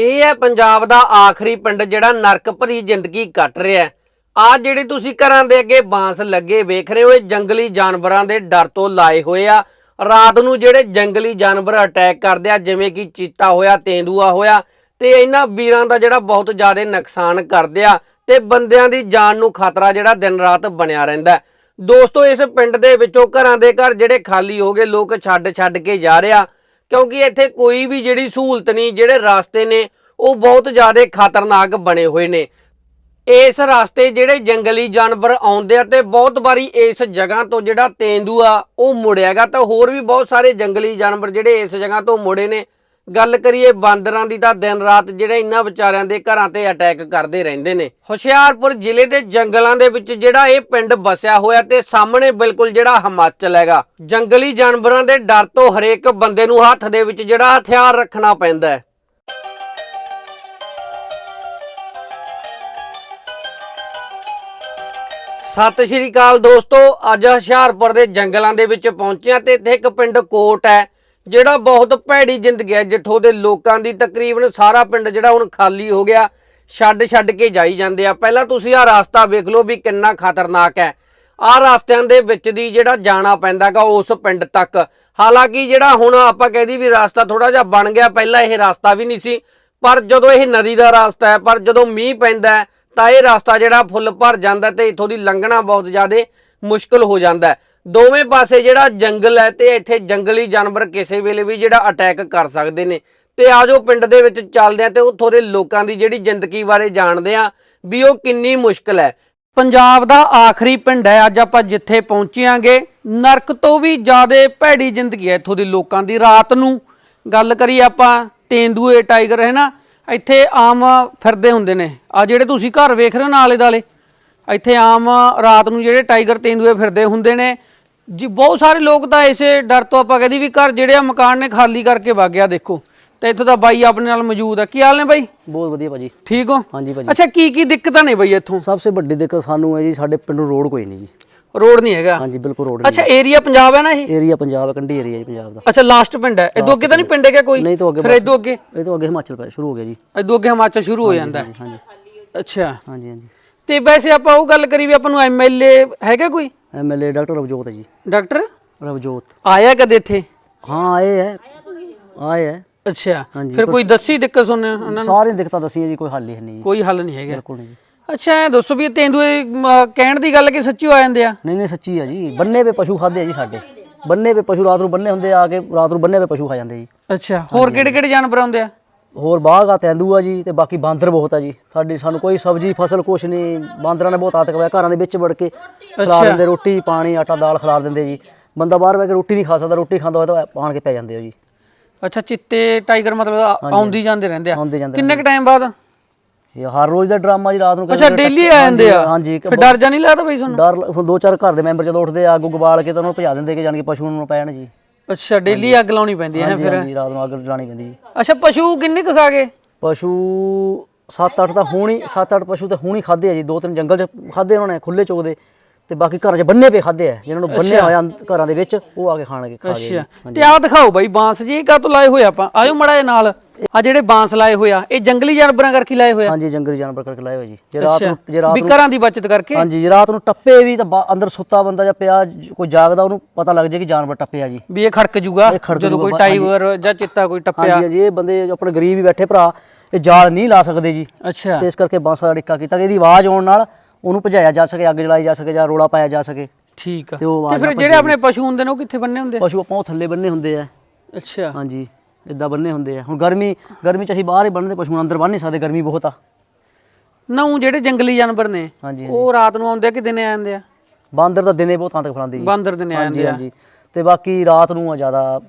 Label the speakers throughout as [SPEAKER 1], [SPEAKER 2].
[SPEAKER 1] ਇਹ ਹੈ ਪੰਜਾਬ ਦਾ ਆਖਰੀ ਪਿੰਡ ਜਿਹੜਾ ਨਰਕ ਭਰੀ ਜ਼ਿੰਦਗੀ ਕੱਟ ਰਿਹਾ ਹੈ। ਆ ਜਿਹੜੇ ਤੁਸੀਂ ਘਰਾਂ ਦੇ ਅੱਗੇ ਬਾਂਸ ਲੱਗੇ ਵੇਖ ਰਹੇ ਹੋ, ਇਹ ਜੰਗਲੀ ਜਾਨਵਰਾਂ ਦੇ ਡਰ ਤੋਂ ਲਾਏ ਹੋਏ ਆ। ਰਾਤ ਨੂੰ ਜਿਹੜੇ ਜੰਗਲੀ ਜਾਨਵਰ ਅਟੈਕ ਕਰਦੇ ਆ, ਜਿਵੇਂ ਕਿ ਚੀਤਾ ਹੋਇਆ, ਤੇਂਦੂਆ ਹੋਇਆ, ਤੇ ਇਹਨਾਂ ਵੀਰਾਂ ਦਾ ਜਿਹੜਾ ਬਹੁਤ ਜ਼ਿਆਦਾ ਨੁਕਸਾਨ ਕਰਦੇ ਆ, ਤੇ ਬੰਦਿਆਂ ਦੀ ਜਾਨ ਨੂੰ ਖਤਰਾ ਜਿਹੜਾ ਦਿਨ ਰਾਤ ਬਣਿਆ ਰਹਿੰਦਾ ਦੋਸਤੋ, ਇਸ ਪਿੰਡ ਦੇ ਵਿੱਚੋਂ ਘਰਾਂ ਦੇ ਘਰ ਜਿਹੜੇ ਖਾਲੀ ਹੋ ਗਏ, ਲੋਕ ਛੱਡ ਛੱਡ ਕੇ ਜਾ ਰਿਹਾ ਕਿਉਂਕਿ ਇੱਥੇ ਕੋਈ ਵੀ ਜਿਹੜੀ ਸਹੂਲਤ ਨਹੀਂ, ਜਿਹੜੇ ਰਸਤੇ ਨੇ, ਉਹ ਬਹੁਤ ਜ਼ਿਆਦਾ ਖਤਰਨਾਕ ਬਣੇ ਹੋਏ ਨੇ। ਇਸ ਰਸਤੇ ਜਿਹੜੇ ਜੰਗਲੀ ਜਾਨਵਰ ਆਉਂਦੇ ਆ ਤੇ ਬਹੁਤ ਵਾਰੀ ਇਸ ਜਗ੍ਹਾ ਤੋਂ ਜਿਹੜਾ ਤੇਂਦੂਆ ਉਹ ਮੁੜਿਆਗਾ ਤਾਂ ਹੋਰ ਵੀ ਬਹੁਤ ਸਾਰੇ ਜੰਗਲੀ ਜਾਨਵਰ ਜਿਹੜੇ ਇਸ ਜਗ੍ਹਾ ਤੋਂ ਮੁੜੇ ਨੇ ਗੱਲ ਕਰੀਏ, ਬਾਂਦਰਾਂ ਦੀ ਤਾਂ ਦਿਨ ਰਾਤ ਜਿਹੜੇ ਇਹਨਾਂ ਵਿਚਾਰਿਆਂ ਦੇ ਘਰਾਂ ਤੇ ਅਟੈਕ ਕਰਦੇ ਰਹਿੰਦੇ ਨੇ। ਹੁਸ਼ਿਆਰਪੁਰ ਜ਼ਿਲ੍ਹੇ ਦੇ ਜੰਗਲਾਂ ਦੇ ਵਿੱਚ ਜਿਹੜਾ ਇਹ ਪਿੰਡ ਵਸਿਆ ਹੋਇਆ ਤੇ ਸਾਹਮਣੇ ਬਿਲਕੁਲ ਜਿਹੜਾ ਹਿਮਾਚਲ ਹੈਗਾ। ਜੰਗਲੀ ਜਾਨਵਰਾਂ ਦੇ ਡਰ ਤੋਂ ਹਰੇਕ ਬੰਦੇ ਨੂੰ ਹੱਥ ਦੇ ਵਿੱਚ ਜਿਹੜਾ ਹਥਿਆਰ ਰੱਖਣਾ ਪੈਂਦਾ ਹੈ। ਸਤਿ ਸ਼੍ਰੀ ਅਕਾਲ ਦੋਸਤੋ, ਅੱਜ ਹੁਸ਼ਿਆਰਪੁਰ ਦੇ ਜੰਗਲਾਂ ਦੇ ਵਿੱਚ ਪਹੁੰਚਿਆ ਤੇ ਇੱਥੇ ਇੱਕ ਪਿੰਡ ਕੋਟ ਹੈ। ਜਿਹੜਾ ਬਹੁਤ ਭੈੜੀ ਜ਼ਿੰਦਗੀ ਹੈ, ਜਿੱਥੋਂ ਦੇ ਲੋਕਾਂ ਦੀ ਤਕਰੀਬਨ ਸਾਰਾ ਪਿੰਡ ਜਿਹੜਾ ਹੁਣ ਖਾਲੀ ਹੋ ਗਿਆ, ਛੱਡ ਛੱਡ ਕੇ ਜਾਈ ਜਾਂਦੇ ਆ। ਪਹਿਲਾਂ ਤੁਸੀਂ ਆਹ ਰਾਸਤਾ ਵੇਖ ਲਓ ਵੀ ਕਿੰਨਾ ਖਤਰਨਾਕ ਹੈ। ਆਹ ਰਸਤਿਆਂ ਦੇ ਵਿੱਚ ਦੀ ਜਿਹੜਾ ਜਾਣਾ ਪੈਂਦਾਗਾ ਉਸ ਪਿੰਡ ਤੱਕ। ਹਾਲਾਂਕਿ ਜਿਹੜਾ ਹੁਣ ਆਪਾਂ ਕਹਿਦੀ ਵੀ ਰਸਤਾ ਥੋੜਾ ਜਿਹਾ ਬਣ ਗਿਆ, ਪਹਿਲਾਂ ਇਹ ਰਸਤਾ ਵੀ ਨਹੀਂ ਸੀ। ਪਰ ਜਦੋਂ ਇਹ ਨਦੀ ਦਾ ਰਸਤਾ ਹੈ, ਪਰ ਜਦੋਂ ਮੀਂਹ ਪੈਂਦਾ ਤਾਂ ਇਹ ਰਸਤਾ ਜਿਹੜਾ ਫੁੱਲ ਭਰ ਜਾਂਦਾ ਤੇ ਇਥੋਂ ਦੀ ਲੰਘਣਾ ਬਹੁਤ ਜ਼ਿਆਦਾ ਮੁਸ਼ਕਲ ਹੋ ਜਾਂਦਾ ਦੋਵੇਂ ਪਾਸੇ ਜਿਹੜਾ ਜੰਗਲ ਹੈ ਤੇ ਇੱਥੇ ਜੰਗਲੀ ਜਾਨਵਰ ਕਿਸੇ ਵੇਲੇ ਵੀ ਜਿਹੜਾ ਅਟੈਕ ਕਰ ਸਕਦੇ ਨੇ। ਤੇ ਆਜੋ ਪਿੰਡ ਦੇ ਵਿੱਚ ਚੱਲਦੇ ਆ ਤੇ ਉੱਥੋਂ ਦੇ ਲੋਕਾਂ ਦੀ ਜਿਹੜੀ ਜ਼ਿੰਦਗੀ ਬਾਰੇ ਜਾਣਦੇ ਆ ਵੀ ਉਹ ਕਿੰਨੀ ਮੁਸ਼ਕਲ ਹੈ। ਪੰਜਾਬ ਦਾ ਆਖਰੀ ਪਿੰਡ ਹੈ, ਅੱਜ ਆਪਾਂ ਜਿੱਥੇ ਪਹੁੰਚਿਆਂਗੇ ਨਰਕ ਤੋਂ ਵੀ ਜ਼ਿਆਦਾ ਭੈੜੀ ਜ਼ਿੰਦਗੀ ਹੈ ਇੱਥੋਂ ਦੇ ਲੋਕਾਂ ਦੀ। ਰਾਤ ਨੂੰ ਗੱਲ ਕਰੀਏ ਆਪਾਂ, ਤੇਂਦੂਏ ਟਾਈਗਰ ਹੈ ਨਾ, ਇੱਥੇ ਆਮ ਫਿਰਦੇ ਹੁੰਦੇ ਨੇ। ਆ ਜਿਹੜੇ ਤੁਸੀਂ ਘਰ ਵੇਖ ਰਹੇ ਹੋ ਨਾ ਆਲੇ ਦਾਲੇ ਇੱਥੇ ਆਮ ਰਾਤ ਨੂੰ ਜਿਹੜੇ ਟਾਈਗਰ ਤੇਂਦੂਏ ਫਿਰਦੇ ਹੁੰਦੇ ਨੇ ਜੀ ਬਹੁਤ ਸਾਰੇ ਲੋਕ ਤਾਂ ਇਸੇ ਡਰ ਤੋਂ ਆਪਾਂ ਕਹਦੀ ਵੀ ਘਰ ਜਿਹੜੇ ਆ ਮਕਾਨ ਨੇ ਖਾਲੀ ਕਰਕੇ ਵਗ ਗਿਆ ਦੇਖੋ। ਤੇ ਇੱਥੋਂ ਦਾ ਬਾਈ ਆਪਣੇ ਨਾਲ ਮੌਜੂਦ ਆ। ਕੀ ਹਾਲ ਨੇ ਬਾਈ?
[SPEAKER 2] ਬਹੁਤ ਵਧੀਆ ਭਾਜੀ।
[SPEAKER 1] ਠੀਕ ਹੋ?
[SPEAKER 2] ਹਾਂਜੀ ਭਾਜੀ।
[SPEAKER 1] ਅੱਛਾ ਕੀ ਕੀ ਦਿੱਕਤਾਂ ਨੇ ਬਾਈ ਇੱਥੋਂ?
[SPEAKER 2] ਸਭ ਤੋਂ ਵੱਡੀ ਦਿੱਕਤ ਸਾਨੂੰ ਹੈ ਜੀ ਸਾਡੇ ਪਿੰਡ ਨੂੰ ਰੋਡ ਕੋਈ ਨਹੀਂ ਜੀ।
[SPEAKER 1] ਰੋਡ ਨਹੀਂ ਹੈਗਾ?
[SPEAKER 2] ਹਾਂਜੀ ਬਿਲਕੁਲ ਰੋਡ
[SPEAKER 1] ਅੱਛਾ ਏਰੀਆ ਪੰਜਾਬ ਹੈ ਨਾ ਇਹ?
[SPEAKER 2] ਨਹੀਂ ਏਰੀਆ ਪੰਜਾਬ ਹੈ ਕੰਢੀ ਏਰੀਆ ਜੀ ਪੰਜਾਬ ਦਾ।
[SPEAKER 1] ਅੱਛਾ ਲਾਸਟ ਪਿੰਡ ਹੈ। ਇਦੋਂ ਅੱਗੇ ਤਾਂ ਨਹੀਂ ਪਿੰਡ ਹੈਗਾ ਕੋਈ?
[SPEAKER 2] ਨਹੀਂ ਤਾਂ ਅੱਗੇ
[SPEAKER 1] ਫਿਰ ਇਦੋਂ ਅੱਗੇ?
[SPEAKER 2] ਇਹ ਤੋਂ ਅੱਗੇ ਹਿਮਾਚਲ ਪੈ ਸ਼ੁਰੂ ਹੋ ਗਿਆ ਜੀ।
[SPEAKER 1] ਇਦੋਂ ਅੱਗੇ ਹਿਮਾਚਲ ਸ਼ੁਰੂ ਹੋ ਜਾਂਦਾ ਹੈ।
[SPEAKER 2] ਹਾਂਜੀ।
[SPEAKER 1] ਅੱਛਾ।
[SPEAKER 2] ਹਾਂਜੀ ਹਾਂਜੀ।
[SPEAKER 1] ਤੇ ਵੈਸੇ ਆਪਾਂ ਉਹ ਗੱਲ ਕਰੀ ਵੀ ਆਪਾਂ ਨੂੰ ਐਮਐਲਏ ਹੈਗਾ ਕੋਈ?
[SPEAKER 2] ਐਮਐਲਏ ਡਾਕਟਰ ਰਵਜੋਤ ਹੈ ਜੀ।
[SPEAKER 1] ਡਾਕਟਰ?
[SPEAKER 2] ਰਵਜੋਤ।
[SPEAKER 1] ਆਇਆ ਕਦੇ ਇੱਥੇ?
[SPEAKER 2] ਹਾਂ ਆਏ ਹੈ। ਆਏ ਹੈ।
[SPEAKER 1] ਅੱਛਾ।
[SPEAKER 2] ਹਾਂਜੀ,
[SPEAKER 1] ਫਿਰ ਕੋਈ ਦੱਸੀ ਦਿੱਕਤ ਸੁਣ ਉਹਨਾਂ ਨੂੰ?
[SPEAKER 2] ਸਾਰੀਆਂ ਦਿੱਕਤਾਂ ਦੱਸੀਆਂ ਜੀ ਕੋਈ ਹੱਲ ਹੀ ਨਹੀਂ ਜੀ।
[SPEAKER 1] ਕੋਈ ਹੱਲ ਨਹੀਂ ਹੈਗਾ।
[SPEAKER 2] ਬਿਲਕੁਲ ਨਹੀਂ ਜੀ।
[SPEAKER 1] ਅੱਛਾ ਦੱਸੋ ਵੀ ਇਹ ਤੇਂਦੂਏ ਕਹਿਣ ਦੀ ਗੱਲ ਕਿ ਸੱਚੀ ਹੋ ਜਾਂਦੇ ਆ?
[SPEAKER 2] ਨਹੀਂ ਨਹੀਂ ਸੱਚੀ ਹੈ ਜੀ। ਬੰਨੇ ਪੇ ਪਸ਼ੂ ਖਾਦੇ ਆ ਜੀ ਸਾਡੇ। ਬੰਨੇ ਪੇ ਪਸ਼ੂ ਰਾਤ ਨੂੰ ਬੰਨੇ ਹੁੰਦੇ ਆ ਕੇ ਰਾਤ ਨੂੰ ਬੰਨੇ ਪੇ ਪਸ਼ੂ ਖਾ ਜਾਂਦੇ ਜੀ।
[SPEAKER 1] ਅੱਛਾ ਹੋਰ ਕਿਹੜੇ ਕਿਹੜੇ ਜਾਨਵਰ ਆਉਂਦੇ ਆ?
[SPEAKER 2] ਹੋਰ ਬਾਗ ਆ ਤੈਂਦੂ ਆ ਜੀ ਤੇ ਬਾਕੀ ਬਾਂਦਰ ਬਹੁਤ ਆ ਜੀ। ਸਾਡੀ ਸਾਨੂੰ ਕੋਈ ਸਬਜ਼ੀ ਫਸਲ ਕੁਛ ਨਹੀਂ। ਬਾਂਦਰਾਂ ਨੇ ਬਹੁਤ ਆਤਕ ਪਾਇਆ। ਘਰਾਂ ਦੇ ਵਿੱਚ ਵੜ ਕੇ ਖਿਲਾ ਦਿੰਦੇ ਰੋਟੀ ਪਾਣੀ ਆਟਾ ਦਾਲ ਖਿਲਾ ਦਿੰਦੇ ਜੀ। ਬੰਦਾ ਬਾਹਰ ਬੈ ਕੇ ਰੋਟੀ ਨਹੀਂ ਖਾ ਸਕਦਾ। ਰੋਟੀ ਖਾਂਦਾ ਹੋਇਆ ਤਾਂ ਆਣ ਕੇ ਪੈ ਜਾਂਦੇ ਆ ਜੀ।
[SPEAKER 1] ਅੱਛਾ ਚਿੱਤੇ ਟਾਈਗਰ ਮਤਲਬ ਆਉਂਦੀ ਜਾਂਦੇ ਰਹਿੰਦੇ ਆ। ਕਿੰਨੇ ਕ ਟਾਈਮ ਬਾਅਦ?
[SPEAKER 2] ਇਹ ਹਰ ਰੋਜ਼ ਦਾ ਡਰਾਮਾ ਜੀ ਰਾਤ ਨੂੰ
[SPEAKER 1] ਅੱਛਾ ਡੇਲੀ ਆ ਜਾਂਦੇ ਆ।
[SPEAKER 2] ਹਾਂਜੀ।
[SPEAKER 1] ਫਿਰ ਡਰ ਜਾ ਨਹੀਂ ਲੱਗਦਾ ਬਈ ਤੁਹਾਨੂੰ?
[SPEAKER 2] ਡਰ ਦੋ ਚਾਰ ਘਰ ਦੇ ਮੈਂਬਰ ਜਦੋਂ ਉੱਠਦੇ ਆ ਅੱਗ ਉਗਬਾਲ ਕੇ ਤਾਂ ਉਹਨੂੰ ਭਜਾ ਦਿੰਦੇ ਕਿ ਜਾਨ ਕੇ ਪਸ਼ੂ ਨੂੰ ਪੈਣ ਜੀ।
[SPEAKER 1] ਅੱਛਾ ਡੇਲੀ ਅੱਗ ਲਾਉਣੀ ਪੈਂਦੀ ਹੈ
[SPEAKER 2] ਹਾਂਜੀ ਹਾਂਜੀ ਰਾਤ ਨੂੰ ਅੱਗ ਜਲਾਣੀ ਪੈਂਦੀ ਜੀ।
[SPEAKER 1] ਅੱਛਾ ਪਸ਼ੂ ਕਿੰਨੇ ਕੁ ਖਾ ਗਏ?
[SPEAKER 2] ਪਸ਼ੂ 7-8 ਤਾਂ ਹੋਣੀ 7-8 ਪਸ਼ੂ ਤਾਂ ਹੋਣੀ ਖਾਦੇ ਆ ਜੀ। ਦੋ ਤਿੰਨ ਜੰਗਲ 'ਚ ਖਾਦੇ ਉਹਨਾਂ ਨੇ ਖੁੱਲੇ ਚੋਕ ਦੇ ਤੇ ਬਾਕੀ ਘਰਾਂ 'ਚ ਬੰਨੇ ਪੇ ਖਾਦੇ ਆ। ਜਿਹਨਾਂ ਨੂੰ ਬੰਨਿਆ ਹੋਇਆ ਅੰਦ- ਘਰਾਂ ਦੇ ਵਿੱਚ ਉਹ ਆ ਕੇ ਖਾਣਗੇ ਖਾ ਗਏ ਜੀ।
[SPEAKER 1] ਅੱਛਾ। ਤੇ ਆਹ ਦਿਖਾਓ ਬਾਈ ਬਾਂਸ ਜੀ ਕਾ ਤੋਂ ਲਾਏ ਹੋਏ ਆਪਾਂ? ਆਇਓ ਮੜਾ ਇਹ ਨਾਲ। ਆ ਜਿਹੜੇ ਬਾਂਸ ਲਾਏ ਹੋਇਆ ਇਹ ਜੰਗਲੀ ਜਾਨਵਰਾਂ ਕਰਕੇ ਲਾਏ ਹੋਇਆ
[SPEAKER 2] ਹਾਂਜੀ ਜੰਗਲੀ ਜਾਨਵਰ ਕਰਕੇ ਲਾਏ ਹੋਏ ਜੀ। ਜੇ ਰਾਤ ਨੂੰ ਜੇ ਰਾਤ
[SPEAKER 1] ਵੀ ਘਰਾਂ ਦੀ ਬਚਤ ਕਰਕੇ?
[SPEAKER 2] ਹਾਂਜੀ ਜੇ ਰਾਤ ਨੂੰ ਟੱਪੇ ਵੀ ਤਾਂ ਬਾ- ਅੰਦਰ ਸੁੱਤਾ ਬੰਦਾ ਜਾਂ ਪਿਆ ਜ- ਕੋਈ ਜਾਗਦਾ ਉਹਨੂੰ ਪਤਾ ਲੱਗ ਜੇ ਕਿ ਜਾਨਵਰ ਟੱਪਿਆ ਜੀ।
[SPEAKER 1] ਵੀ ਇਹ ਖੜਕ ਜੂਗਾ
[SPEAKER 2] ਇਹ ਖੜਕ
[SPEAKER 1] ਜਦੋਂ ਕੋਈ
[SPEAKER 2] ਜੂਗਾ,
[SPEAKER 1] ਟਾਈਗਰ ਜਾਂ ਚਿੱਤਾ ਕੋਈ ਟੱਪਿਆ।
[SPEAKER 2] ਹਾਂਜੀ ਹਾਂਜੀ ਇਹ ਬੰਦੇ ਜੋ ਆਪਣੇ ਗਰੀਬ ਹੀ ਬੈਠੇ ਭਰਾ ਇਹ ਜਾਲ ਨਹੀਂ ਲਾ ਸਕਦੇ ਜੀ।
[SPEAKER 1] ਅੱਛਾ।
[SPEAKER 2] ਤੇ ਇਸ ਕਰਕੇ ਬਾਂਸਾਂ ਦਾ ਡਿੱਕਾ ਕੀਤਾ ਕਿ ਇਹਦੀ ਆਵਾਜ਼ ਆਉਣ ਨਾਲ ਉਹਨੂੰ ਭਜਾਇਆ ਜਾ ਸਕੇ ਅੱਗ ਜਲਾਈ ਜਾ ਸਕੇ ਜਾਂ ਰੋਲਾ ਪਾਇਆ ਜਾ ਸਕੇ।
[SPEAKER 1] ਠੀਕ ਆ।
[SPEAKER 2] ਤੇ ਉਹ
[SPEAKER 1] ਤੇ
[SPEAKER 2] ਆਵਾਜ਼
[SPEAKER 1] ਫਿਰ ਜਿਹੜੇ ਆਪਣੇ ਪਸ਼ੂ ਹੁੰਦੇ ਨੇ ਉਹ ਕਿੱਥੇ ਬੰਨੇ ਹੁੰਦੇ?
[SPEAKER 2] ਪਸ਼ੂ ਆਪਾਂ ਉਹ ਥੱਲੇ ਬੰਨੇ ਹੁੰਦੇ ਆ।
[SPEAKER 1] ਅੱਛਾ।
[SPEAKER 2] ਹਾਂਜੀ ਇਦਾਂ ਬੰਨੇ ਹੁੰਦੇ ਆ। ਹੁਣ ਗਰਮੀ ਗਰਮੀ ਚ ਅਸੀਂ ਬਾਹਰ ਹੀ ਬੰਨਦੇ ਪਸ਼ੂ ਨੂੰ ਅੰਦਰ ਬੰਨ ਨਹੀਂ ਸਕਦੇ ਗਰਮੀ ਬਹੁਤ ਆ।
[SPEAKER 1] ਨਾ ਉਹ ਜਿਹੜੇ ਜੰਗਲੀ ਜਾਨਵਰ ਨੇ
[SPEAKER 2] ਹਾਂਜੀ
[SPEAKER 1] ਉਹ ਰਾਤ ਨੂੰ ਆਉਂਦੇ ਆ ਕਿ ਦਿਨੇ ਆਉਂਦੇ ਆ?
[SPEAKER 2] ਬਾਂਦਰ ਤਾਂ ਦਿਨੇ ਬਹੁਤ ਆਤੰਕ ਫਲਾਉਂਦੇ ਜੀ।
[SPEAKER 1] ਬਾਂਦਰ ਦਿਨੇ
[SPEAKER 2] ਹਾਂਜੀ
[SPEAKER 1] ਆਉਂਦੇ ਆ।
[SPEAKER 2] ਹਾਂਜੀ। ਤੇ ਬਾਕੀ ਰਾਤ ਨੂੰ ਆ ਜ਼ਿਆਦਾ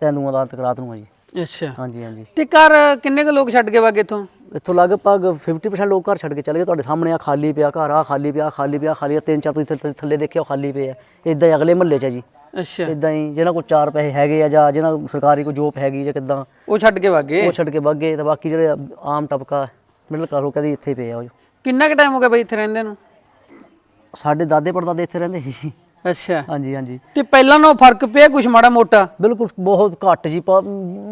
[SPEAKER 2] ਤੈਨੂਆਂ ਦਾ ਆਤੰਕ ਰਾਤ ਨੂੰ ਆ ਜੀ।
[SPEAKER 1] ਅੱਛਾ।
[SPEAKER 2] ਹਾਂਜੀ ਹਾਂਜੀ।
[SPEAKER 1] ਤੇ ਘਰ ਕਿੰਨੇ ਕੁ ਲੋਕ ਛੱਡ ਕੇ ਵਾਗੇ ਇਥੋਂ?
[SPEAKER 2] ਇੱਥੋਂ ਲਗਭਗ 50% ਲੋਕ ਘਰ ਛੱਡ ਕੇ ਚਲੇ ਗਏ। ਤੁਹਾਡੇ ਸਾਹਮਣੇ ਆ ਖਾਲੀ ਪਿਆ ਘਰ ਆ ਖਾਲੀ ਪਿਆ ਖਾਲੀ ਪਿਆ ਖਾਲੀ ਆ ਤਿੰਨ ਚਾਰ ਤੁਸੀਂ ਥੱਲੇ- ਦੇਖਿਆ ਖਾਲੀ ਪਿਆ ਇਦਾਂ ਹੀ ਅਗਲੇ ਮਹੱਲੇ 'ਚ ਜੀ।
[SPEAKER 1] ਅੱਛਾ।
[SPEAKER 2] ਇਦਾਂ ਹੀ ਜਿਹਨਾਂ ਕੋਲ ਚਾਰ ਪੈਸੇ ਹੈਗੇ ਆ ਜਾਂ ਜਿਹਨਾਂ ਸਰਕਾਰੀ ਕੋਈ ਜੋਬ ਹੈਗੀ ਜਾਂ ਕਿਦਾਂ
[SPEAKER 1] ਉਹ ਛੱਡ ਕੇ ਵਾਗੇ
[SPEAKER 2] ਉਹ ਛੱਡ ਕੇ ਵਗ ਤੇ ਬਾਕੀ ਜਿਹੜੇ ਆਮ ਟਬਕਾ ਮਿਡਲ ਕਲਾਸ ਲੋਕ ਕਹਿੰਦੇ ਇੱਥੇ ਪਏ ਆ ਉਹ
[SPEAKER 1] ਕਿੰਨਾ ਕੁ ਟਾਈਮ ਹੋ ਗਿਆ ਬਈ ਇੱਥੇ ਰਹਿੰਦੇ ਨੂੰ?
[SPEAKER 2] ਸਾਡੇ ਦਾਦੇ ਪੜਦਾਦੇ ਇੱਥੇ ਰਹਿੰਦੇ ਸੀ।
[SPEAKER 1] ਅੱਛਾ।
[SPEAKER 2] ਹਾਂਜੀ ਹਾਂਜੀ।
[SPEAKER 1] ਤੇ ਪਹਿਲਾਂ ਨਾਲੋਂ ਫ਼ਰਕ ਪਿਆ ਕੁਛ ਮਾੜਾ ਮੋਟਾ?
[SPEAKER 2] ਬਿਲਕੁਲ ਬਹੁਤ ਘੱਟ ਜੀ ਪ-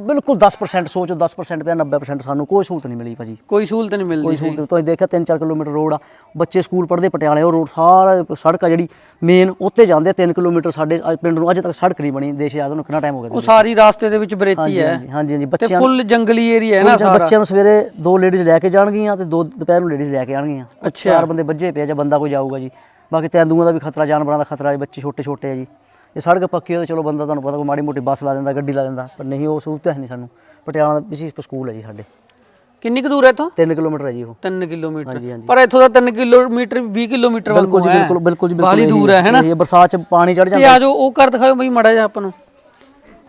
[SPEAKER 2] ਬਿਲਕੁਲ 10% ਸੋਚੋ 10% ਪਿਆ 90% ਸਾਨੂੰ ਕੋਈ ਸਹੂਲਤ ਨਹੀਂ ਮਿਲੀ ਭਾਜੀ।
[SPEAKER 1] ਕੋਈ ਸਹੂਲਤ ਨਹੀਂ
[SPEAKER 2] ਕੋਈ
[SPEAKER 1] ਮਿਲਦੀ
[SPEAKER 2] ਸਹੂਲਤ ਤੁਸੀਂ ਦੇਖਿਆ 3-4 ਕਿਲੋਮੀਟਰ ਰੋਡ ਆ ਬੱਚੇ ਸਕੂਲ ਪੜ੍ਹਦੇ ਪਟਿਆਲੇ ਉਹ ਰੋਡ ਸਾਰਾ ਸੜਕ ਆ ਜਿਹੜੀ ਮੇਨ ਉੱਤੇ ਜਾਂਦੇ 3 ਕਿਲੋਮੀਟਰ ਸਾਡੇ ਅੱਜ ਪਿੰਡ ਨੂੰ ਅਜੇ ਤੱਕ ਸੜਕ ਨਹੀਂ ਬਣੀ ਦੇਸ਼ ਆਜ਼ਾਦ ਨੂੰ ਕਿੰਨਾ ਟਾਈਮ ਹੋ ਗਿਆ
[SPEAKER 1] ਉਹ ਸਾਰੀ ਰਾਸਤੇ ਦੇ ਵਿੱਚ ਬਰੇਤੀ
[SPEAKER 2] ਹਾਂਜੀ
[SPEAKER 1] ਹੈ।
[SPEAKER 2] ਹਾਂਜੀ ਹਾਂਜੀ ਹਾਂਜੀ
[SPEAKER 1] ਤੇ
[SPEAKER 2] ਬੱਚਿਆਂ
[SPEAKER 1] ਫੁੱਲ ਜੰਗਲੀ ਏਰੀਆ ਹੈ ਨਾ
[SPEAKER 2] ਬੱਚਿਆਂ-
[SPEAKER 1] ਸਾਰਾ।
[SPEAKER 2] ਬੱਚਿਆਂ ਨੂੰ ਸਵੇਰੇ ਦੋ ਲੇਡੀਜ਼ ਲੈ ਕੇ ਜਾਣਗੀਆਂ ਤੇ ਦੋ ਦੁਪਹਿਰ ਨੂੰ ਲੇਡੀਜ਼ ਲੈ ਕੇ ਆਣਗੀਆਂ।
[SPEAKER 1] ਅੱਛਾ।
[SPEAKER 2] ਚਾਰ ਬੰਦੇ ਵੱਜੇ ਪਿਆ ਜਾਂ ਬੰਦਾ ਕੋਈ ਜਾਊਗਾ ਜੀ। ਬਾਕੀ ਤੈਂਦੂਆਂ ਦਾ ਵੀ ਖਤਰਾ ਜਾਨਵਰਾਂ ਦਾ ਖਤਰਾ ਹੈ ਬੱਚੇ ਛੋਟੇ ਛੋਟੇ ਆ ਜੀ। ਇਹ ਸੜਕ ਪੱਕੀ ਹੋਵੇ ਚਲੋ ਬੰਦਾ ਤੁਹਾਨੂੰ ਪਤਾ ਕੋਈ ਮਾੜੀ ਮੋਟੀ ਬੱਸ ਲਾ ਦਿੰਦਾ ਗੱਡੀ ਲਾ ਦਿੰਦਾ ਪਰ ਨਹੀਂ ਉਹ ਸਹੂਲਤ ਹੈ ਨਹੀਂ ਸਾਨੂੰ। ਪਟਿਆਲਾ ਦਾ ਵਿਸ਼ੇਸ਼ ਸਕੂਲ ਹੈ ਜੀ ਸਾਡੇ।
[SPEAKER 1] ਕਿੰਨੀ ਕੁ ਦੂਰ ਹੈ ਇੱਥੋਂ?
[SPEAKER 2] 3 ਕਿਲੋਮੀਟਰ ਹੈ ਜੀ ਉਹ।
[SPEAKER 1] 3 ਕਿਲੋਮੀਟਰ। ਪਰ ਇੱਥੋਂ ਦਾ 3 ਕਿਲੋਮੀਟਰ 20 ਕਿਲੋਮੀਟਰ ਵਾਂਗੂ
[SPEAKER 2] ਬਿਲਕੁਲ ਬਿਲਕੁਲ ਬਿਲਕੁਲ ਇਹੀ-
[SPEAKER 1] ਦੂਰ ਹੈ ਹੈਨਾ
[SPEAKER 2] ਇਹ ਬਰਸਾਤ ਚ ਪਾਣੀ ਚੜ
[SPEAKER 1] ਤੇ
[SPEAKER 2] ਜਾਂਦਾ।
[SPEAKER 1] ਆ ਜਾਓ ਉਹ ਕਰ ਦਿਖਾਓ ਬਈ ਮੜਾ ਜਾ ਆਪਾਂ ਨੂੰ।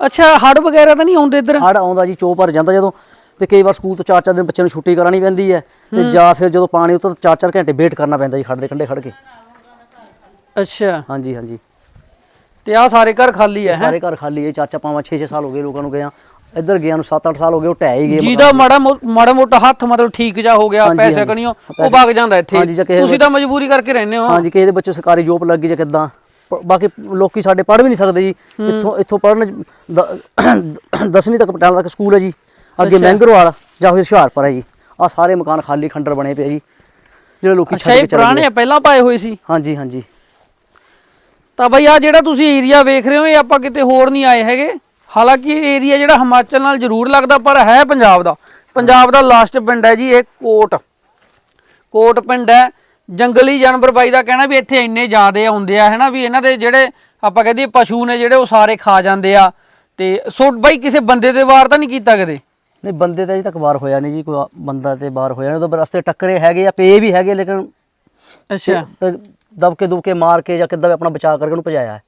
[SPEAKER 1] ਅੱਛਾ ਹੜ ਵਗੈਰਾ ਤਾਂ ਨਹੀਂ ਆਉਂਦੇ ਇੱਧਰ?
[SPEAKER 2] ਹੜ ਆਉਂਦਾ ਜੀ ਚੋ ਭਰ ਜਾਂਦਾ ਜਦੋਂ। ਤੇ ਕਈ ਵਾਰ ਸਕੂਲ ਤੋਂ 4-4 ਦਿਨ ਬੱਚਿਆਂ ਨੂੰ ਛੁੱਟੀ ਕਰਾਣੀ ਪੈਂਦੀ ਹੈ। ਤੇ ਜਾਂ ਫਿਰ ਜਦੋਂ ਪਾਣੀ ਉਤਰ 4-4 ਘੰਟੇ ਵੇਟ ਕਰਨਾ ਪੈਂਦਾ ਜੀ ਖੜ ਦੇ ਕੰਢੇ ਖੜ ਕੇ।
[SPEAKER 1] ਅੱਛਾ।
[SPEAKER 2] ਹਾਂਜੀ ਹਾਂਜੀ।
[SPEAKER 1] ਤੇ ਆ ਸਾਰੇ ਘਰ ਖਾਲੀ ਹੈ
[SPEAKER 2] ਸਾਰੇ ਘਰ ਖਾਲੀ ਹੈ ਚਾਚਾ ਪਾਵਾਂ 6-6 ਸਾਲ ਹੋ ਗਏ ਲੋਕਾਂ ਨੂੰ ਗਿਆ। ਇੱਧਰ ਗਿਆ ਨੂੰ 7-8 ਸਾਲ ਹੋ ਗਏ ਉਹ ਢਹਿ ਹੀ ਗਏ
[SPEAKER 1] ਜਿਹਦਾ ਮਾੜਾ ਮਾੜਾ ਮੋਟਾ ਹੱਥ ਮਤਲਬ ਠੀਕ ਜਾ ਹੋ ਗਿਆ ਪੈਸੇ। ਕਣੀਓ ਉਹ ਵਗ ਜਾਂਦਾ ਇੱਥੇ। ਤੁਸੀਂ ਤਾਂ ਮਜਬੂਰੀ ਕਰਕੇ ਰਹਿੰਦੇ ਹੋ।
[SPEAKER 2] ਹਾਂਜੀ ਕਿਸੇ ਦੇ ਬੱਚੇ ਸਰਕਾਰੀ ਜੋਬ ਲੱਗ ਗਈ ਜਾਂ ਕਿੱਦਾਂ। ਬਾਕੀ ਲੋਕੀ ਸਾਡੇ ਪੜ੍ਹ ਵੀ ਨਹੀਂ ਸਕਦੇ ਜੀ। ਇੱਥੋਂ ਇੱਥੋਂ ਪੜ੍ਹਨ 10ਵੀਂ ਤੱਕ ਪਟਿਆਲਾ ਤੱਕ ਸਕੂਲ ਹੈ ਜੀ। ਅੱਗੇ ਮਹਿੰਗਰਵਾਲ ਜਾਂ ਫਿਰ ਹੁਸ਼ਿਆਰਪੁਰ ਹੈ ਜੀ। ਆ ਸਾਰੇ ਮਕਾਨ ਖਾਲੀ ਖੰਡਰ ਬਣੇ ਪਏ ਜੀ। ਜਿਹੜੇ ਲੋਕੀ ਛੱਡ ਕੇ ਚਲੇ ਗਏ।
[SPEAKER 1] ਪਹਿਲਾਂ ਪਾਏ ਹੋਏ ਸੀ?
[SPEAKER 2] ਹਾਂਜੀ ਹਾਂਜੀ।
[SPEAKER 1] ਤਾਂ ਬਈ ਆ ਜਿਹੜਾ ਤੁਸੀਂ ਏਰੀਆ ਵੇਖ ਰਹੇ ਹੋ ਇਹ ਆਪਾਂ ਕਿਤੇ ਹੋਰ ਨਹੀਂ ਆਏ ਹੈਗੇ। ਹਾਲਾਂਕਿ ਇਹ ਏਰੀਆ ਜਿਹੜਾ ਹਿਮਾਚਲ ਨਾਲ ਜ਼ਰੂਰ ਲੱਗਦਾ ਪਰ ਹੈ ਪੰਜਾਬ ਦਾ। ਪੰਜਾਬ ਦਾ ਲਾਸਟ ਪਿੰਡ ਹੈ ਜੀ ਇਹ ਕੋਟ। ਕੋਟ ਪਿੰਡ ਹੈ। ਜੰਗਲੀ ਜਾਨਵਰ ਬਾਈ ਦਾ ਕਹਿਣਾ ਵੀ ਇੱਥੇ ਇੰਨੇ ਜ਼ਿਆਦੇ ਆਉਂਦੇ ਆ ਹੈਨਾ ਵੀ ਇਹਨਾਂ ਦੇ ਜਿਹੜੇ ਆਪਾਂ ਕਹਦੇ ਪਸ਼ੂ ਨੇ ਜਿਹੜੇ ਉਹ ਸਾਰੇ ਖਾ ਜਾਂਦੇ ਆ। ਤੇ ਸੋ ਬਾਈ ਕਿਸੇ ਬੰਦੇ ਦੇ ਵਾਰ ਤਾਂ ਨਹੀਂ ਕੀਤਾ ਕਦੇ?
[SPEAKER 2] ਨਹੀਂ ਬੰਦੇ ਤਾਂ ਅਜੇ ਤੱਕ ਬਾਹਰ ਹੋਇਆ ਨਹੀਂ ਜੀ ਕੋਈ ਬੰਦਾ ਤੇ ਬਾਹਰ ਹੋਇਆ ਨਹੀਂ ਉਹਦੇ ਰਸਤੇ ਟੱਕਰੇ ਹੈਗੇ ਆ ਪੇ ਵੀ ਹੈਗੇ ਲੇਕਿਨ
[SPEAKER 1] ਅੱਛਾ।
[SPEAKER 2] ਤੇ ਦਬਕੇ ਦੁਬਕੇ ਮਾਰ ਕੇ ਜਾਂ ਕਿੱਦਾਂ ਆਪਣਾ ਬਚਾਅ ਕਰਕੇ ਉਹਨੂੰ ਭਜਾਇਆ ਹੈ।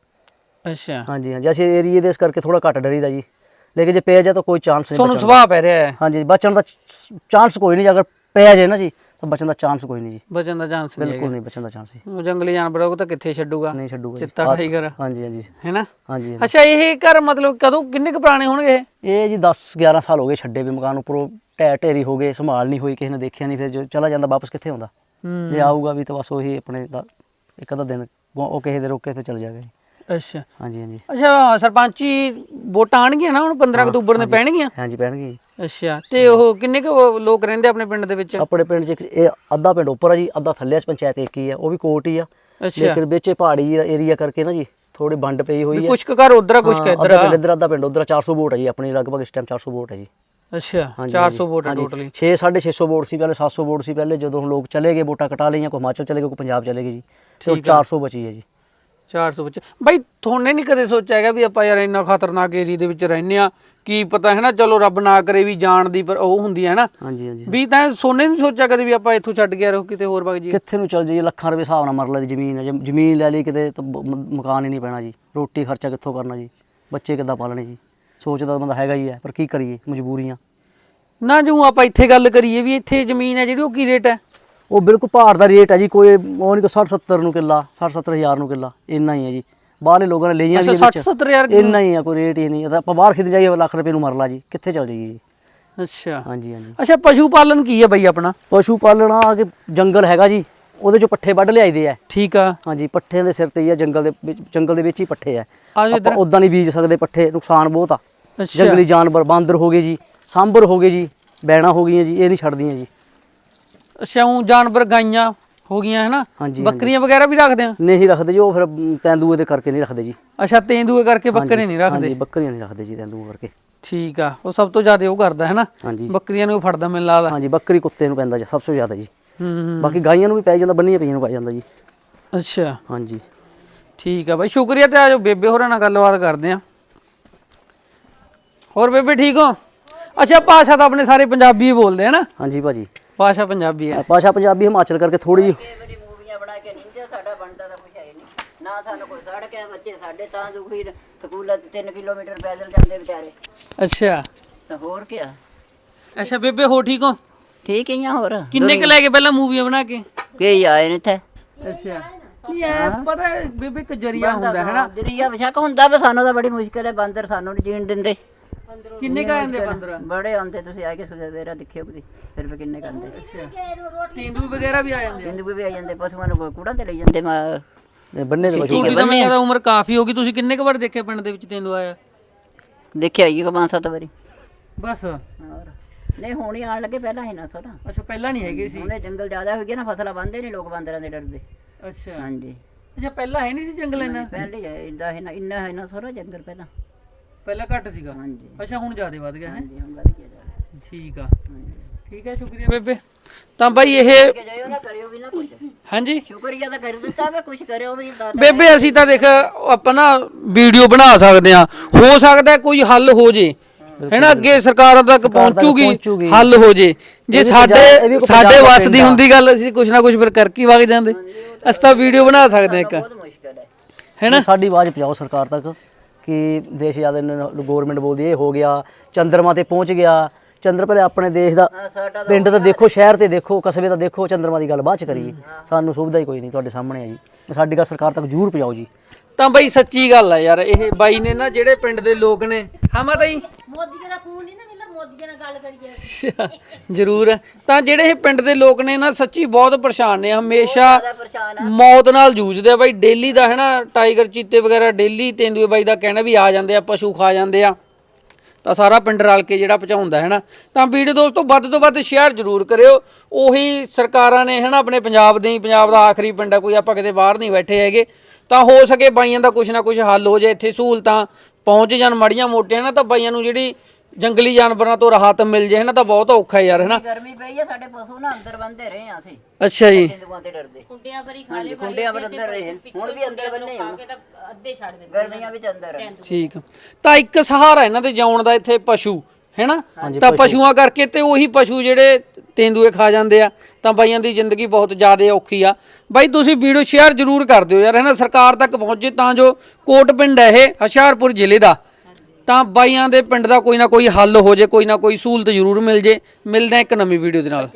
[SPEAKER 1] ਅੱਛਾ।
[SPEAKER 2] ਹਾਂਜੀ ਹਾਂਜੀ। ਅਸੀਂ ਏਰੀਏ ਦੇ ਇਸ ਕਰਕੇ ਥੋੜਾ ਘੱਟ ਡਰੀਦਾ ਜੀ। ਲੇਕਿਨ ਜੇ ਪੈ ਜਾ ਤਾਂ ਕੋਈ ਚਾਂਸ ਨਹੀਂ
[SPEAKER 1] ਤੁਹਾਨੂੰ ਸੁਭਾਅ ਪੈ ਰਿਹਾ ਹੈ।
[SPEAKER 2] ਹਾਂਜੀ ਬਚਣ ਦਾ ਚਾਂਸ ਕੋਈ ਨਹੀਂ। ਜੇ ਅਗਰ ਪੈ ਜਾਏ ਨਾ ਜੀ ਤਾਂ ਬਚਣ ਦਾ ਚਾਂਸ ਕੋਈ ਨਹੀਂ ਜੀ।
[SPEAKER 1] ਬਚਣ ਦਾ ਚਾਂਸ ਨਹੀਂ
[SPEAKER 2] ਬਿਲਕੁਲ ਨਹੀਂ ਬਚਣ ਦਾ ਚਾਂਸ
[SPEAKER 1] ਉਹ ਜੰਗਲੀ ਜਾਨਵਰ ਉਹ ਤਾਂ ਕਿੱਥੇ ਛੱਡੂਗਾ?
[SPEAKER 2] ਨਹੀਂ ਛੱਡੂਗਾ ਜੀ।
[SPEAKER 1] ਚਿੱਤਾ ਟਾਈਗਰ
[SPEAKER 2] ਹਾਂਜੀ ਹਾਂਜੀ।
[SPEAKER 1] ਹੈਨਾ?
[SPEAKER 2] ਹਾਂਜੀ।
[SPEAKER 1] ਅੱਛਾ ਇਹ ਘਰ ਮਤਲਬ ਕਦੋਂ ਕਿੰਨੇ ਕੁ ਪੁਰਾਣੇ ਹੋਣਗੇ ਇਹ?
[SPEAKER 2] ਜੀ 10 11 ਸਾਲ ਹੋ ਗਏ ਛੱਡੇ ਵੀ ਮਕਾਨ ਉੱਪਰੋਂ। ਢਹਿ ਢੇਰੀ ਹੋ ਗਏ ਸੰਭਾਲ ਨਹੀਂ ਹੋਈ ਕਿਸੇ ਨੇ ਦੇਖਿਆ ਨਹੀਂ ਫਿਰ ਜੋ ਚਲਾ ਜਾਂਦਾ ਵਾਪਸ ਕਿੱਥੇ ਆਉਂਦਾ? ਜੇ ਆਊਗਾ ਵੀ ਤਾਂ ਬਸ ਉਹੀ ਆਪਣੇ ਦਾ ਇੱਕ ਅੱਧਾ ਦਿਨ ਉਹ ਕਿਸੇ ਦੇ ਰੋਕੇ ਫਿਰ ਚਲ ਜਾਏਗਾ ਜੀ
[SPEAKER 1] ਅੱਛਾ।
[SPEAKER 2] ਹਾਂਜੀ ਹਾਂਜੀ।
[SPEAKER 1] ਅੱਛਾ ਸਰਪੰਚੀ ਵੋਟਾਂ ਆਣਗੀਆਂ ਨਾ ਹੁਣ 15 ਅਕਤੂਬਰ ਨੂੰ ਪੈਣਗੀਆਂ?
[SPEAKER 2] ਹਾਂਜੀ ਪੈਣਗੇ ਜੀ।
[SPEAKER 1] ਅੱਛਾ ਤੇ ਉਹ ਕਿੰਨੇ ਕੁ ਲੋਕ ਰਹਿੰਦੇ ਆਪਣੇ ਪਿੰਡ ਦੇ ਵਿੱਚ?
[SPEAKER 2] ਆਪਣੇ ਪਿੰਡ 'ਚ ਇੱਕ ਇਹ ਅੱਧਾ ਪਿੰਡ ਉੱਪਰ ਆ ਜੀ ਅੱਧਾ ਥੱਲੇ ਆ ਪੰਚਾਇਤ ਇੱਕ ਹੀ ਆ ਉਹ ਵੀ ਕੋਟ ਹੀ ਆ।
[SPEAKER 1] ਅੱਛਾ।
[SPEAKER 2] ਲੇਕਿਨ ਵਿੱਚ ਇਹ ਪਹਾੜੀ ਏਰੀਆ ਕਰਕੇ ਨਾ ਜੀ ਥੋੜੀ ਵੰਡ ਪਈ ਹੋਈ ਹੈ
[SPEAKER 1] ਕੁਝ ਕੁ ਘਰ ਉਧਰ ਆ ਕੁਝ ਕੁ
[SPEAKER 2] ਹਾਂ,
[SPEAKER 1] ਇੱਧਰ
[SPEAKER 2] ਅੱਧਾ
[SPEAKER 1] ਆ।
[SPEAKER 2] ਪਿੰਡ ਇੱਧਰ ਅੱਧਾ ਪਿੰਡ ਉਧਰ 400 ਵੋਟ ਹੈ ਜੀ ਆਪਣੀ ਲਗਭਗ ਇਸ ਟਾਈਮ 400 ਵੋਟ ਹੈ ਜੀ।
[SPEAKER 1] ਅੱਛਾ
[SPEAKER 2] ਹਾਂਜੀ,
[SPEAKER 1] 400 ਵੋਟ। ਟੋਟਲੀ
[SPEAKER 2] 6 650 ਵੋਟ ਸੀ ਪਹਿਲੇ 700 ਵੋਟ ਸੀ ਪਹਿਲੇ ਜਦੋਂ ਹੁਣ ਲੋਕ ਚਲੇ ਗਏ ਵੋਟਾਂ ਕਟਾ ਲਈਆਂ ਕੋਈ ਹਿਮਾਚਲ ਚਲੇ ਗਏ ਕੋਈ ਪੰਜਾਬ ਚਲੇ ਗਏ ਜੀ। ਤੇ ਉਹ 400 ਬਚੀ ਹੈ ਜੀ।
[SPEAKER 1] 400 ਵਿੱਚ ਬਾਈ ਤੁਹਾਨੇ ਨਹੀਂ ਕਦੇ ਸੋਚਿਆ ਹੈਗਾ ਵੀ ਆਪਾਂ ਯਾਰ ਇੰਨਾ ਖਤਰਨਾਕ ਏਰੀਆ ਦੇ ਵਿੱਚ ਰਹਿੰਦੇ ਆ ਕੀ ਪਤਾ ਹੈ ਨਾ ਚਲੋ ਰੱਬ ਨਾ ਕਰੇ ਵੀ ਜਾਣ ਦੀ ਪਰ ਉਹ ਹੁੰਦੀ ਹੈ ਨਾ।
[SPEAKER 2] ਹਾਂਜੀ ਹਾਂਜੀ।
[SPEAKER 1] ਵੀ ਤਾਂ ਸੋਨੇ ਨਹੀਂ ਸੋਚਿਆ ਕਦੇ ਵੀ ਆਪਾਂ ਇੱਥੋਂ ਛੱਡ ਕੇ ਰਹੋ ਕਿਤੇ ਹੋਰ ਵਗ ਜੀ।
[SPEAKER 2] ਕਿੱਥੇ ਨੂੰ ਚੱਲ ਜਾਈਏ ਲੱਖਾਂ ਰੁਪਏ ਹਿਸਾਬ ਨਾਲ ਮਰਲੇ ਦੀ ਜ਼ਮੀਨ ਹੈ। ਜ਼ਮੀਨ ਲੈ ਲਈ ਕਿਤੇ ਮਕਾਨ ਹੀ ਨਹੀਂ ਪੈਣਾ ਜੀ। ਰੋਟੀ ਖਰਚਾ ਕਿੱਥੋਂ ਕਰਨਾ ਜੀ? ਬੱਚੇ ਕਿੱਦਾਂ ਪਾਲਣੇ ਜੀ? ਸੋਚਦਾ ਬੰਦਾ ਹੈਗਾ ਹੀ ਹੈ ਪਰ ਕੀ ਕਰੀਏ? ਮਜਬੂਰੀਆਂ।
[SPEAKER 1] ਨਾ ਜੋ ਆਪਾਂ ਇੱਥੇ ਗੱਲ ਕਰੀਏ ਵੀ ਇੱਥੇ ਜ਼ਮੀਨ ਹੈ ਜਿਹੜੀ ਉਹ ਕੀ ਰੇਟ ਹੈ?
[SPEAKER 2] ਉਹ ਬਿਲਕੁਲ ਭਾਰ ਦਾ ਰੇਟ ਹੈ ਜੀ ਕੋਈ ਉਹ ਨਹੀਂ ਕੋ 60 70 ਨੂੰ ਕਿੱਲਾ 60 70 ਹਜ਼ਾਰ ਨੂੰ ਕਿੱਲਾ ਇੰਨਾ ਹੀ ਹੈ ਜੀ। ਬਾਹਰਲੇ ਲੋਕਾਂ ਨੇ ਲਈਆਂ
[SPEAKER 1] ਅੱਛਾ
[SPEAKER 2] ਵੀ
[SPEAKER 1] 60 70 ਹਜ਼ਾਰ
[SPEAKER 2] ਇੰਨਾ ਹੀ ਹੈ ਕੋਈ ਰੇਟ ਹੀ ਨਹੀਂ। ਆਪਾਂ ਬਾਹਰ ਖਿੱਚ ਜਾਈਏ ਲੱਖ ਰੁਪਏ ਨੂੰ ਮਰ ਲਾ ਜੀ ਕਿੱਥੇ ਚੱਲ ਜਾਈਏ ਜੀ।
[SPEAKER 1] ਅੱਛਾ।
[SPEAKER 2] ਹਾਂਜੀ ਹਾਂਜੀ।
[SPEAKER 1] ਅੱਛਾ ਪਸ਼ੂ ਪਾਲਣ ਕੀ ਹੈ ਬਾਈ ਆਪਣਾ?
[SPEAKER 2] ਪਸ਼ੂ ਪਾਲਣਾ ਕਿ ਜੰਗਲ ਹੈਗਾ ਜੀ ਉਹਦੇ ਚੋਂ ਪੱਠੇ ਵੱਢ ਲਿਆਈਦੇ ਆ।
[SPEAKER 1] ਠੀਕ ਆ।
[SPEAKER 2] ਹਾਂਜੀ ਪੱਠਿਆਂ ਦੇ ਸਿਰ ਤੇ ਹੀ ਆ ਜੰਗਲ ਦੇ ਵਿੱਚ ਜੰਗਲ ਦੇ ਵਿੱਚ ਹੀ ਪੱਠੇ ਆ।
[SPEAKER 1] ਆ
[SPEAKER 2] ਆਪਾਂ ਉਦਾਂ ਨਹੀਂ ਬੀਜ ਸਕਦੇ ਪੱਠੇ ਨੁਕਸਾਨ ਬਹੁਤ ਆ। ਜੰਗਲੀ ਜਾਨਵਰ ਬਾਂਦਰ ਹੋ ਗਏ ਜੀ ਸਾਂਬਰ ਹੋ ਗਏ ਜੀ ਬੈਣਾ ਹੋ ਗਈਆਂ ਜੀ ਇਹ ਨਹੀਂ ਛੱਡਦੀਆਂ ਜੀ।
[SPEAKER 1] ਅੱਛਾ ਜਾਨਵਰ ਗਾਈਆਂ ਹੋ ਗਈਆਂ ਹੈਨਾ
[SPEAKER 2] ਹਾਂਜੀ,
[SPEAKER 1] ਬੱਕਰੀਆਂ ਵਗੈਰਾ ਵੀ ਰੱਖਦੇ ਆ?
[SPEAKER 2] ਨਹੀਂ ਰੱਖਦੇ ਜੀ ਉਹ ਫਿਰ ਤੈਂਦੂਏ ਦੇ ਕਰਕੇ ਨਹੀਂ ਰੱਖਦੇ ਜੀ।
[SPEAKER 1] ਅੱਛਾ ਤੇਂਦੂਏ ਕਰਕੇ ਬੱਕਰੇ ਨਹੀਂ ਰੱਖਦੇ?
[SPEAKER 2] ਹਾਂਜੀ ਬੱਕਰੀਆਂ ਨਹੀਂ ਰੱਖਦੇ ਜੀ ਤੈਂਦੂਏ ਕਰਕੇ।
[SPEAKER 1] ਠੀਕ ਆ ਉਹ ਸਭ ਤੋਂ ਜ਼ਿਆਦਾ ਉਹ ਕਰਦਾ ਹੈਨਾ
[SPEAKER 2] ਹਾਂਜੀ।
[SPEAKER 1] ਬੱਕਰੀਆਂ ਨੂੰ ਫੜਦਾ ਮੈਨੂੰ ਲੱਗਦਾ।
[SPEAKER 2] ਹਾਂਜੀ ਬੱਕਰੀ ਕੁੱਤੇ ਨੂੰ ਪੈਂਦਾ ਜੀ ਸਭ ਤੋਂ ਜ਼ਿਆਦਾ ਜੀ।
[SPEAKER 1] ਹੂੰ
[SPEAKER 2] ਬਾਕੀ ਗਾਈਆਂ ਨੂੰ ਵੀ ਪੈ ਜਾਂਦਾ ਬੰਨੀਆਂ ਪਈਆਂ ਨੂੰ ਪੈ ਜਾਂਦਾ ਜੀ।
[SPEAKER 1] ਅੱਛਾ।
[SPEAKER 2] ਹਾਂਜੀ।
[SPEAKER 1] ਠੀਕ ਆ ਬਾਈ ਸ਼ੁਕਰੀਆ ਤੇ ਆਜੋ ਬੇਬੇ ਹੋਰਾਂ ਨਾਲ ਗੱਲਬਾਤ ਕਰਦੇ ਆ। ਹੋਰ ਬੇਬੇ ਠੀਕ ਹੋ? ਅੱਛਾ ਭਾਸ਼ਾ ਤਾਂ ਆਪਣੇ ਸਾਰੇ ਪੰਜਾਬੀ ਹੀ ਬੋਲਦੇ ਆ ਨਾ?
[SPEAKER 2] ਹਾਂਜੀ ਭਾਜੀ।
[SPEAKER 1] ਭਾਸ਼ਾ ਪੰਜਾਬੀ ਹੈ।
[SPEAKER 2] ਭਾਸ਼ਾ ਪੰਜਾਬੀ ਹਿਮਾਚਲ ਕਰਕੇ ਥੋੜੀ ਜਿਹੀ।
[SPEAKER 3] ਵਾਰੀ ਮੂਵੀਆਂ ਬਣਾ ਕੇ ਨਹੀਂ ਤੇ ਸਾਡਾ ਬਣਦਾ ਤਾਂ ਕੁਛ ਹੈ ਹੀ ਨਹੀਂ। ਨਾ ਸਾਨੂੰ ਕੋਈ ਸੜਕ ਹੈ ਬੱਚੇ ਸਾਡੇ ਤਾਂ ਦੁਖੀ ਸਕੂਲਾਂ ਤੇ 3 ਕਿਲੋਮੀਟਰ ਪੈਦਲ ਜਾਂਦੇ ਵਿਚਾਰੇ।
[SPEAKER 1] ਅੱਛਾ।
[SPEAKER 3] ਤਾਂ ਹੋਰ ਕੀ
[SPEAKER 1] ਅੱਛਾ ਬੇਬੇ ਹੋ ਠੀਕ ਹੋ?
[SPEAKER 3] ਠੀਕ ਹੀ ਆ ਹੋਰ।
[SPEAKER 1] ਕਿੰਨੇ ਕ ਲੈ ਕੇ ਪਹਿਲਾਂ ਮੂਵੀਆਂ ਬਣਾ ਕੇ?
[SPEAKER 3] ਕੀ ਆਏ ਨੇ ਇੱਥੇ।
[SPEAKER 1] ਅੱਛਾ। ਨਹੀਂ ਐ ਪਤਾ ਹੈ ਬੇਬੇ ਇੱਕ ਜਰੀਆ ਹੁੰਦਾ ਹੈ ਨਾ।
[SPEAKER 3] ਦਰਿਆ ਵਿਸ਼ਾਕ ਹੁੰਦਾ ਵਾ ਸਾਨੂੰ ਤਾਂ ਬੜੀ ਮੁਸ਼ਕਿਲ ਹੈ ਬਾਂਦਰ ਸਾਨੂੰ ਨਹੀਂ ਜੀਣ ਦਿੰਦੇ।
[SPEAKER 1] ਕਿੰਨੇ ਕਾ ਆਂਦੇ 15
[SPEAKER 3] ਬੜੇ ਆਉਂਦੇ ਤੁਸੀਂ ਆ ਕੇ ਸੁਧੇਰਾ ਦੇਖਿਓ ਕਦੀ ਫਿਰ ਵੀ ਕਿੰਨੇ ਕੰਦੇ
[SPEAKER 1] ਅੱਛਾ। ਤੇਂਦੂ ਵਗੈਰਾ ਵੀ ਆ ਜਾਂਦੇ ਆ।
[SPEAKER 3] ਜਿੰਦੂ ਵੀ ਆ ਜਾਂਦੇ ਪਸ਼ੂਆਂ ਨੂੰ ਕੂੜਾਂ ਤੇ ਲਈ ਜਾਂਦੇ ਮਾ
[SPEAKER 2] ਬੰਨੇ ਦੇ ਪਸ਼ੂ
[SPEAKER 1] ਤੁਹਾਡੀ ਤਾਂ ਮੈਨੂੰ ਲੱਗਦਾ ਉਮਰ ਕਾਫੀ ਹੋ ਗਈ ਤੁਸੀਂ ਕਿੰਨੇ ਕੁ ਵਾਰ ਦੇਖਿਆ ਪਿੰਡ ਦੇ ਵਿੱਚ ਤੇਂਦੂਆ ਆਇਆ?
[SPEAKER 3] ਦੇਖਿਆ ਹੀ ਪੰਜ ਸੱਤ ਵਾਰੀ।
[SPEAKER 1] ਬਸ।
[SPEAKER 3] ਹੋਰ। ਨਹੀਂ ਹੁਣ ਹੀ ਆਣ ਲੱਗੇ ਪਹਿਲਾਂ ਹੀ ਨਾ ਥੋੜਾ
[SPEAKER 1] ਅੱਛਾ ਪਹਿਲਾਂ ਨਹੀਂ ਹੈਗੇ ਸੀ।
[SPEAKER 3] ਹੁਣੇ ਜੰਗਲ ਜ਼ਿਆਦਾ ਹੋ ਗਿਆ ਨਾ ਫਸਲਾਂ ਬੰਦੇ ਨਹੀਂ ਲੋਕ ਬਾਂਦਰਾਂ ਦੇ ਡਰਦੇ।
[SPEAKER 1] ਅੱਛਾ।
[SPEAKER 3] ਹਾਂਜੀ।
[SPEAKER 1] ਅੱਛਾ ਪਹਿਲਾਂ ਹੈ ਨਹੀਂ ਸੀ ਜੰਗਲ ਇੰਨਾ?
[SPEAKER 3] ਪਹਿਲੇ ਇੰਦਾ ਹੈ ਨਾ ਇੰਨਾ ਹੈ ਨਾ ਥੋੜਾ ਜੰਗਲ ਪਹਿਲਾਂ।
[SPEAKER 1] ਪਹਿਲਾਂ ਘੱਟ ਸੀਗਾ?
[SPEAKER 3] ਹਾਂਜੀ।
[SPEAKER 1] ਅੱਛਾ ਹੁਣ ਜ਼ਿਆਦਾ ਵੱਧ ਗਿਆ ਹੈ?
[SPEAKER 3] ਹਾਂਜੀ ਹੁਣ ਵਧ ਗਿਆ ਜ਼ਿਆਦਾ।
[SPEAKER 1] ਠੀਕ ਆ।
[SPEAKER 3] ਹਾਂਜੀ।
[SPEAKER 1] ਠੀਕ ਹੈ ਸ਼ੁਕਰੀਆ। ਬੇਬੇ ਤਾਂ ਬਾਈ ਇਹ
[SPEAKER 3] ਕਿ ਜਾਇਓ ਨਾ ਕਰਿਓ ਵੀ ਨਾ ਕੁਝ
[SPEAKER 1] ਹਾਂਜੀ?
[SPEAKER 3] ਸ਼ੁਕਰੀਆ ਤਾਂ ਕਰ ਦਿੱਤਾ ਪਰ ਕੁਝ ਕਰਿਓ ਵੀ ਤਾਂ
[SPEAKER 1] ਬੇਬੇ ਅਸੀਂ ਤਾਂ ਦੇਖ ਆਪਾਂ ਨਾ ਵੀਡੀਓ ਬਣਾ ਸਕਦੇ ਆ ਹੋ ਸਕਦਾ ਕੋਈ ਹੱਲ ਹੋ ਜੇ। ਹੈਨਾ ਅੱਗੇ ਸਰਕਾਰਾਂ ਤੱਕ ਪਹੁੰਚੂਗੀ। ਹੱਲ ਹੋ ਜੇ। ਜੇ ਸਾਡੇ ਸਾਡੇ ਵੱਸ ਦੀ। ਹੁੰਦੀ ਗੱਲ ਅਸੀਂ ਕੁਛ ਨਾ ਕੁਛ ਫਿਰ ਕਰਕੇ ਵਗ ਜਾਂਦੇ। ਅਸੀਂ ਤਾਂ ਵੀਡੀਓ ਬਣਾ ਸਕਦੇ ਆ ਇੱਕ।
[SPEAKER 3] ਬਹੁਤ ਮੁਸ਼ਕਲ ਹੈ।
[SPEAKER 1] ਹੈਨਾ
[SPEAKER 2] ਸਾਡੀ ਆਵਾਜ਼ ਪਹੁੰਚਾਓ ਸਰਕਾਰ ਤੱਕ। ਕਿ ਦੇਸ਼ ਜ਼ਿਆਦਾ ਗਵਰਨਮੈਂਟ ਬੋਲਦੀ ਹੈ, ਇਹ ਹੋ ਗਿਆ ਚੰਦਰਮਾ ਤੇ ਪਹੁੰਚ ਗਿਆ। ਚੰਦਰ ਪਹਿਲੇ ਆਪਣੇ ਦੇਸ਼ ਦਾ
[SPEAKER 3] ਹਾਂ,
[SPEAKER 2] ਪਿੰਡ ਤਾਂ ਦੇਖੋ ਸ਼ਹਿਰ ਤੇ ਦੇਖੋ ਕਸਬੇ ਤਾਂ ਦੇਖੋ ਚੰਦਰਮਾ ਦੀ ਗੱਲ ਬਾਅਦ ਚ ਕਰੀਏ। ਸਾਨੂੰ ਸੁਵਿਧਾ ਹੀ ਕੋਈ ਨਹੀਂ ਤੁਹਾਡੇ ਸਾਹਮਣੇ ਹੈ ਜੀ। ਸਾਡੀ ਗੱਲ ਸਰਕਾਰ ਤੱਕ ਜ਼ਰੂਰ ਪਹੁੰਚਾਓ ਜੀ।
[SPEAKER 1] ਤਾਂ ਬਾਈ ਸੱਚੀ ਗੱਲ ਆ ਯਾਰ ਇਹ ਬਾਈ ਨੇ ਨਾ ਜਿਹੜੇ ਪਿੰਡ ਦੇ ਲੋਕ ਨੇ ਹਾਂ ਮਾਤਾ ਜੀ।
[SPEAKER 4] ਮੋਦੀ ਦਾ ਫੋਨ ਨਹੀਂ ਮੋਦੀ ਨਾਲ ਗੱਲ ਕਰੀਏ
[SPEAKER 1] ਜ਼ਰੂਰ। ਤਾਂ ਜਿਹੜੇ ਇਹ ਪਿੰਡ ਦੇ ਲੋਕ ਨੇ ਨਾ ਸੱਚੀ ਬਹੁਤ ਪਰੇਸ਼ਾਨ ਨੇ। ਹਮੇਸ਼ਾ
[SPEAKER 3] ਜ਼ਿਆਦਾ ਪਰੇਸ਼ਾਨ ਆ।
[SPEAKER 1] ਮੌਤ ਨਾਲ ਜੂਝਦੇ ਆ। ਬਾਈ ਡੇਲੀ ਦਾ ਹੈ ਨਾ ਟਾਈਗਰ ਚੀਤੇ ਵਗੈਰਾ ਡੇਲੀ ਤੇਂਦੂਏ ਬਾਈ ਦਾ ਕਹਿਣਾ ਵੀ ਆ ਜਾਂਦੇ ਆ ਪਸ਼ੂ ਖਾ ਜਾਂਦੇ ਆ। ਤਾਂ ਸਾਰਾ ਪਿੰਡ ਰਲ ਕੇ ਜਿਹੜਾ ਪਹੁੰਚਾਉਂਦਾ ਹੈ ਨਾ। ਤਾਂ ਵੀਡੀਓ ਦੋਸਤੋ ਵੱਧ ਤੋਂ ਵੱਧ ਸ਼ੇਅਰ ਜ਼ਰੂਰ ਕਰਿਓ। ਉਹੀ ਸਰਕਾਰਾਂ ਨੇ ਹੈ ਨਾ ਆਪਣੇ ਪੰਜਾਬ ਦੇ ਹੀ ਪੰਜਾਬ ਦਾ ਆਖਰੀ ਪਿੰਡ ਆ ਕੋਈ ਆਪਾਂ ਕਿਤੇ ਬਾਹਰ ਨਹੀਂ ਬੈਠੇ ਹੈਗੇ। ਤਾਂ ਹੋ ਸਕੇ ਬਾਈਆਂ ਦਾ ਕੁਝ ਨਾ ਕੁਝ ਹੱਲ ਹੋ ਜਾਏ ਇੱਥੇ ਸਹੂਲਤਾਂ ਪਹੁੰਚ ਜਾਣ ਮੜੀਆਂ ਮੋਟੀਆਂ ਨਾ ਤਾਂ ਬਾਈਆਂ ਨੂੰ ਜਿਹੜੀ ਜੰਗਲੀ ਜਾਨਵਰਾਂ ਤੋਂ ਰਾਹਤ ਮਿਲ ਜੇ ਹੈ ਨਾ ਤਾਂ ਬਹੁਤ ਔਖਾ ਯਾਰ ਹੈ ਨਾ
[SPEAKER 3] ਗਰਮੀ ਪਈ ਆ ਸਾਡੇ ਪਸ਼ੂ ਨਾ ਅੰਦਰ ਬੰਦੇ ਰਹੇ ਆ ਅਸੀਂ।
[SPEAKER 1] ਅੱਛਾ ਜੀ।
[SPEAKER 3] ਹਿੰਦੂਆਂ ਤੇ ਡਰਦੇ।
[SPEAKER 4] ਕੁੰਡਿਆਂ ਭਰੀ ਖਾ
[SPEAKER 3] ਹਾਂਜੀ ਖੁੰਡਿਆਂ ਪਰ ਅੰਦਰ ਰਹੇ ਹੁਣ ਵੀ ਅੰਦਰ ਬੰਨੇ ਆ
[SPEAKER 4] ਕੇ ਤਾਂ ਅੱਧੇ ਛੱਡ ਦੇ
[SPEAKER 3] ਗਰਮੀਆਂ ਵਿੱਚ ਅੰਦਰ ਆ।
[SPEAKER 1] ਠੀਕ। ਤਾਂ ਇੱਕ ਸਹਾਰਾ ਇਹਨਾਂ ਦੇ ਜਿਉਣ ਦਾ ਇੱਥੇ ਪਸ਼ੂ ਹੈਨਾ? ਤਾਂ ਪਸ਼ੂਆਂ ਕਰਕੇ ਤੇ ਉਹੀ ਪਸ਼ੂ ਜਿਹੜੇ ਤੇਂਦੂਏ ਖਾ ਜਾਂਦੇ ਆ ਤਾਂ ਬਾਈਆਂ ਦੀ ਜ਼ਿੰਦਗੀ ਬਹੁਤ ਜ਼ਿਆਦਾ ਔਖੀ ਆ। ਬਾਈ ਤੁਸੀਂ ਵੀਡੀਓ ਸ਼ੇਅਰ ਜ਼ਰੂਰ ਕਰ ਦਿਓ ਯਾਰ ਹੈਨਾ? ਸਰਕਾਰ ਤੱਕ ਪਹੁੰਚੇ ਤਾਂ ਜੋ ਕੋਟ ਪਿੰਡ ਹੈ ਇਹ ਹੁਸ਼ਿਆਰਪੁਰ ਜ਼ਿਲ੍ਹੇ ਦਾ। ਤਾਂ ਬਾਈਆਂ ਦੇ ਪਿੰਡ ਦਾ ਕੋਈ ਨਾ ਕੋਈ ਹੱਲ ਹੋ ਜੇ, ਕੋਈ ਨਾ ਕੋਈ ਸਹੂਲਤ ਜ਼ਰੂਰ ਮਿਲ ਜੇ। ਮਿਲਦਾ ਇੱਕ ਨਵੀਂ ਵੀਡੀਓ ਦੇ ਨਾਲ।